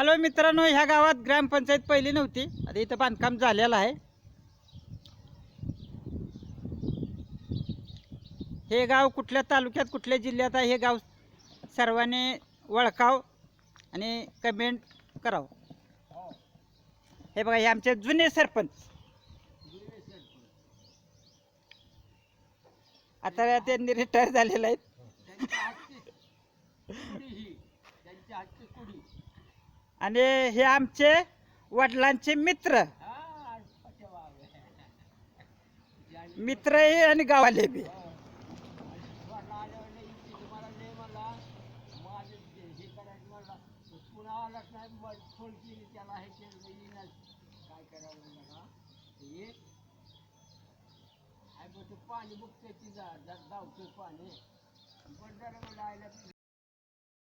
Hello मित्रांनो ह्या गावात ग्रामपंचायत पहिली नव्हती. आता इथं बांधकाम झालेलं आहे. हे गाव कुठल्या तालुक्यात कुठल्या जिल्ह्यात आहे हे गाव सर्वांनी ओळखाव आणि कमेंट करावं. हे बघा हे आमचे जुने सरपंच. आता त्यांनी रिटायर झालेले आहेत. आणि हे आमचे वडिलांचे मित्र. मित्रही आणि गावाले बी. पाणी बघतोय ती धावतोय पाणी. पण जरा म्हणलं आयला